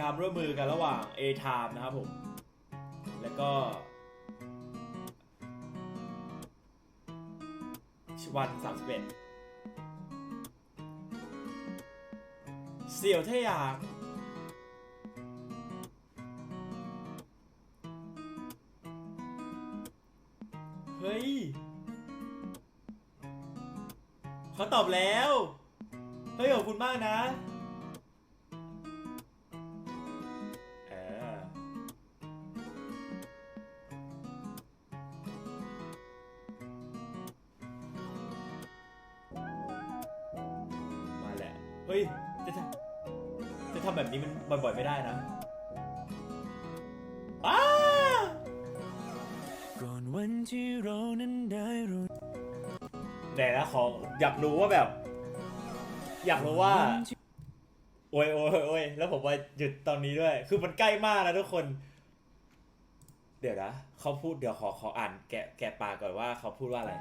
การร่วมมือกันระหว่าง A Time นะครับผม แล้วก็วันสามสิบเอ็ดเสี่ยวเทยางเฮ้ยเขาตอบแล้ว เฮ้ยขอบคุณมากนะ เฮ้ย จะทำจะทำแบบนี้มันบ่อยๆไม่ได้นะอ้าก่อนวันที่เรานั้นได้รู้ไหนนะขออยากรู้ว่าแบบ อยากรู้ว่าวันที่โอ้ยโอ้ยโอ้ยแล้วผมว่าหยุดตอนนี้ด้วย คือมันใกล้มากนะทุกคน เดี๋ยวนะเขาพูดเดี๋ยวขอขออ่านแกะแกะปากก่อนว่าเขาพูดว่าอะไร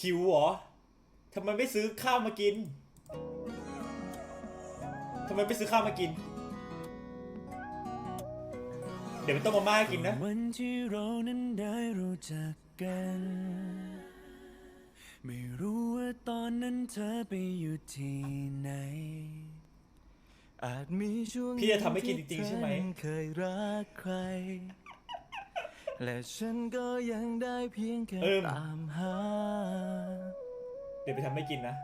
หิวเหรอทำไมไม่ซื้อข้าวมากินทำไมไม่ซื้อข้าวมากิน เดี๋ยวมันต้องมาม่าให้กินนะ วันที่เรานั้นได้รู้จักกัน ไม่รู้ว่าตอนนั้นเธอไปอยู่ที่ไหน อาจมีช่วงพี่จะทำให้กินจริงๆใช่ไหมที่เธอนั้นเคยรักใคร และฉันก็ยังได้เพียงแค่เอิ่ม ตามหาเดี๋ยวไปทำให้กินนะ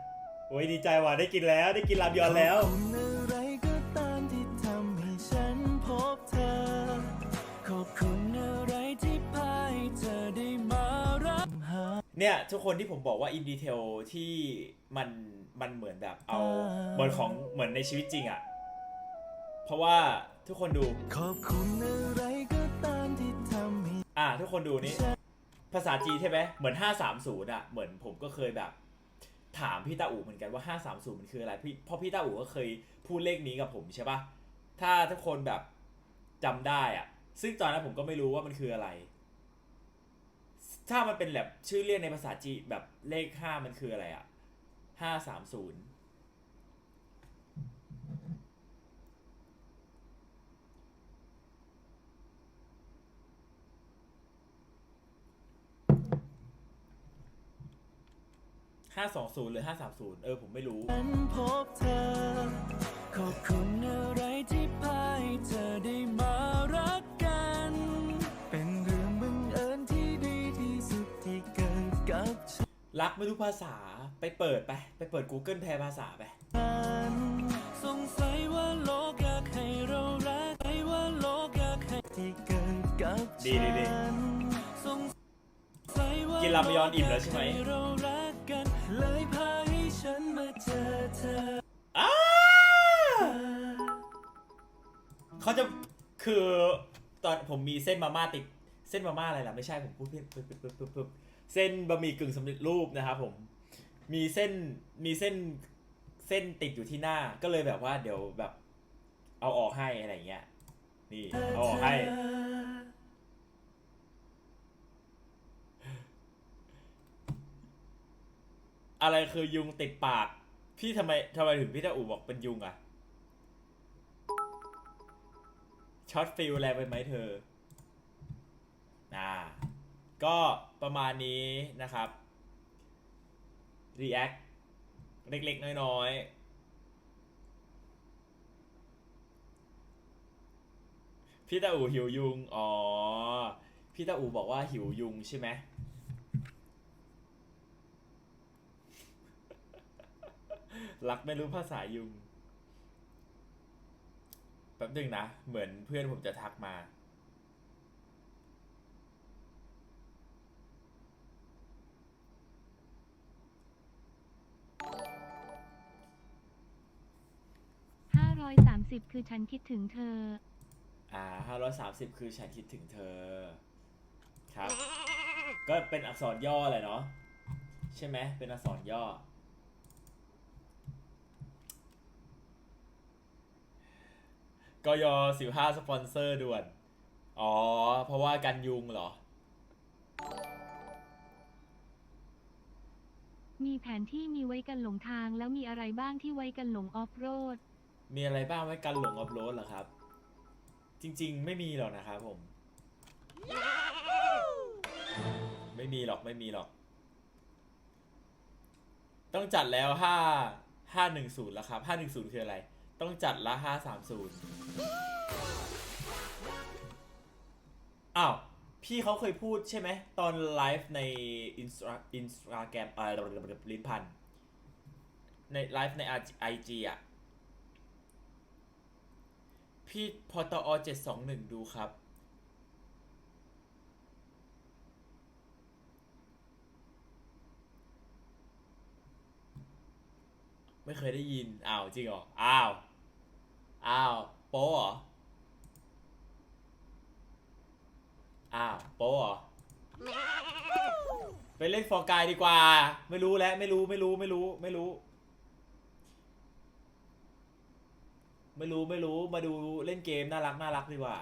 โอ้ยดีใจว่ะได้กินแล้วได้กินรามยอนแล้ว ขอบคุณอะไรก็ตามที่ทำให้ฉันพบเธอ ขอบคุณอะไรที่พาให้เธอได้มารับหา เนี่ยทุกคนที่ผมบอกว่าอินดีเทลที่มันมันเหมือนแบบเอาเหมือนของเหมือนในชีวิตจริงอะ่ะเพราะว่าทุกคนดู ขอบคุณอะไรก็ตามที่ทำให้ อะทุกคนดูนี่ภาษาจีนใช่ไหมเหมือน 530อะเหมือนผมก็เคยแบบ ถามพี่ตาอู่เหมือนกันว่า 530 มันคืออะไรพี่เพราะพี่ตาอู่ก็เคยพูดเลขนี้กับผมใช่ปะถ้าทุกคนแบบจำได้อะ ซึ่งตอนนั้นผมก็ไม่รู้ว่ามันคืออะไร ถ้ามันเป็นแบบชื่อเรียกในภาษาจีนแบบเลข 5 มันคืออะไรอะ530 520 หรือ 530 เออ ผมไม่รู้ ฉันพบเธอ ขอบคุณอะไรที่พาให้เธอได้มารักกัน เป็นเรื่องบังเอิญที่ดีที่สุดที่เกิดกับฉัรักไม่รู้ภาษาไปเปิดไป ไปเปิด Google แปลภาษาไป น สงสัยว่าโลกอยากให้เรารักใช่ว่าโลกอยากให้ที่เกิดกับดีฉัดีดีนสงสัยว่ากินรามยอนอิ่มแล้วใช่ไหม โกอยากเรารั เขาจะคือตอนผมมีเส้นมาม่าติดเส้นมาม่าอะไรล่ะไม่ใช่ผมพูดผิดปึ๊บปึ๊บปึ๊บปึ๊บปึ๊บเส้นบะหมี่กึ่งสำเร็จรูปนะครับผม มีเส้นมีเส้นเส้นติดอยู่ที่หน้าก็เลยแบบว่าเดี๋ยวแบบเอาออกให้อะไรเงี้ยนี่เอาออกให้ อะไรคือยุงติดปาก พี่ทำไมทำไมถึงพี่ตาอูบอกเป็นยุงอะ ช็อตฟิลแรงไปไหมเธออ่าก็ประมาณนี้นะครับ React เล็กๆ น้อยๆ พี่ตาอูหิวยุง อ๋อ พี่ตาอูบอกว่าหิวยุงใช่ไหมรักไม่รู้ภาษายุง ป๊บหนึงนะ เหมือนเพื่อนผมจะทักมา 530 คือฉันคิดถึงเธอ อ่าห้าร้อยสามสิบคือฉันคิดถึงเธอ ครับ ก็เป็นอักษรย่อแหละเนาะ ใช่ไหม เป็นอักษรย่อ กยสิบห้าสปอนเซอร์ด่วน อ๋อ เพราะว่ากันยุงเหรอ มีแผนที่มีไว้กันหลงทางแล้วมีอะไรบ้างที่ไว้กันหลงออฟโรด มีอะไรบ้างไว้กันหลงอัพโหลดเหรอครับ จริง ๆ ไม่มีหรอกนะครับผม ไม่มีหรอกไม่มีหรอก ต้องจัดแล้วห้าห้าหนึ่งศูนย์แล้วครับห้าหนึ่งศูนย์คืออะไร ต้องจัดละห้าสามศูนย์อ้าว พี่เขาเคยพูดใช่ไหม ตอนไลฟ์ในอินสตาอินสตาแกรมเอ่อลิ้นพัน ในไลฟ์ในไอจีอะ พี่พอตอเจ็ดสองหนึ่งดูครับ ไม่เคยได้ยิน อ้าว จริงเหรอ อ้าว อ้าว โป๊ะเหรอ อ้าว โป๊ะเหรอ ไปเล่นฟอร์กายดีกว่า ไม่รู้แล้วไม่รู้ไม่รู้ไม่รู้ไม่รู้ ไม่รู้ไม่รู้มาดูเล่นเกมน่ารักน่ารักดีกว่า